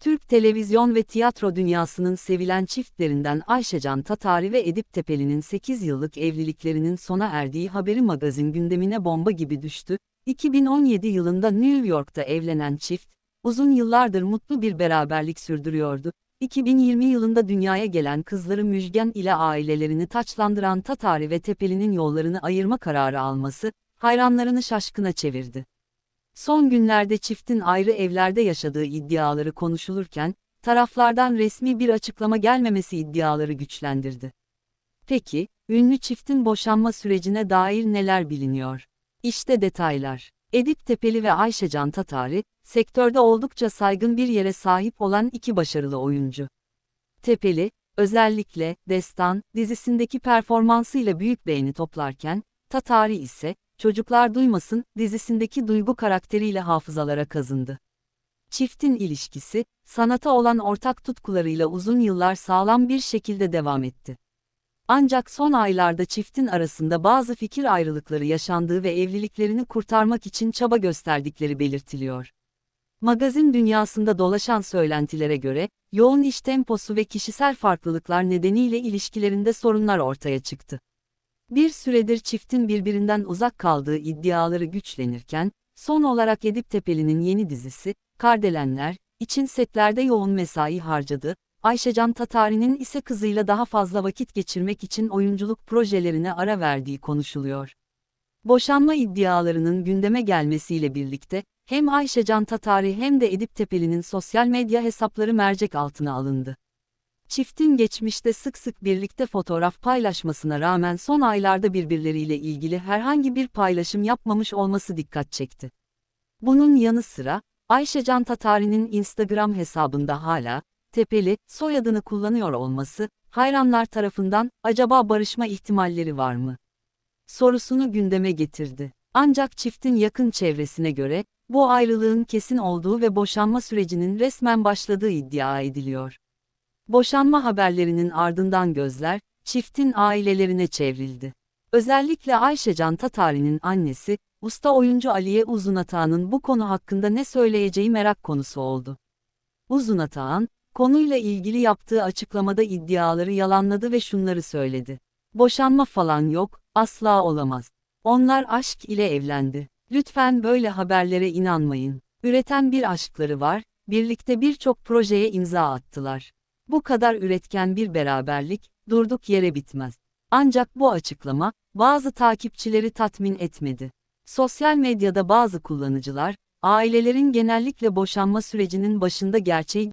Türk televizyon ve tiyatro dünyasının sevilen çiftlerinden Ayşecan Tatari ve Edip Tepeli'nin 8 yıllık evliliklerinin sona erdiği haberi magazin gündemine bomba gibi düştü. 2017 yılında New York'ta evlenen çift, uzun yıllardır mutlu bir beraberlik sürdürüyordu. 2020 yılında dünyaya gelen kızları Müjgan ile ailelerini taçlandıran Tatari ve Tepeli'nin yollarını ayırma kararı alması, hayranlarını şaşkına çevirdi. Son günlerde çiftin ayrı evlerde yaşadığı iddiaları konuşulurken, taraflardan resmi bir açıklama gelmemesi iddiaları güçlendirdi. Peki, ünlü çiftin boşanma sürecine dair neler biliniyor? İşte detaylar. Edip Tepeli ve Ayşecan Tatari, sektörde oldukça saygın bir yere sahip olan iki başarılı oyuncu. Tepeli, özellikle Destan dizisindeki performansıyla büyük beğeni toplarken, Tatari ise Çocuklar Duymasın dizisindeki duygu karakteriyle hafızalara kazındı. Çiftin ilişkisi, sanata olan ortak tutkularıyla uzun yıllar sağlam bir şekilde devam etti. Ancak son aylarda çiftin arasında bazı fikir ayrılıkları yaşandığı ve evliliklerini kurtarmak için çaba gösterdikleri belirtiliyor. Magazin dünyasında dolaşan söylentilere göre, yoğun iş temposu ve kişisel farklılıklar nedeniyle ilişkilerinde sorunlar ortaya çıktı. Bir süredir çiftin birbirinden uzak kaldığı iddiaları güçlenirken, son olarak Edip Tepeli'nin yeni dizisi, Kardelenler, için setlerde yoğun mesai harcadı, Ayşecan Tatari'nin ise kızıyla daha fazla vakit geçirmek için oyunculuk projelerine ara verdiği konuşuluyor. Boşanma iddialarının gündeme gelmesiyle birlikte, hem Ayşecan Tatari hem de Edip Tepeli'nin sosyal medya hesapları mercek altına alındı. Çiftin geçmişte sık sık birlikte fotoğraf paylaşmasına rağmen son aylarda birbirleriyle ilgili herhangi bir paylaşım yapmamış olması dikkat çekti. Bunun yanı sıra, Ayşecan Tatari'nin Instagram hesabında hala, Tepeli, soyadını kullanıyor olması, hayranlar tarafından, acaba barışma ihtimalleri var mı? Sorusunu gündeme getirdi. Ancak çiftin yakın çevresine göre, bu ayrılığın kesin olduğu ve boşanma sürecinin resmen başladığı iddia ediliyor. Boşanma haberlerinin ardından gözler, çiftin ailelerine çevrildi. Özellikle Ayşecan Tatari'nin annesi, usta oyuncu Aliye Uzunatağ'ın bu konu hakkında ne söyleyeceği merak konusu oldu. Uzunatağ'ın, konuyla ilgili yaptığı açıklamada iddiaları yalanladı ve şunları söyledi. Boşanma falan yok, asla olamaz. Onlar aşk ile evlendi. Lütfen böyle haberlere inanmayın. Üreten bir aşkları var, birlikte birçok projeye imza attılar. Bu kadar üretken bir beraberlik, durduk yere bitmez. Ancak bu açıklama, bazı takipçileri tatmin etmedi. Sosyal medyada bazı kullanıcılar, ailelerin genellikle boşanma sürecinin başında gerçeği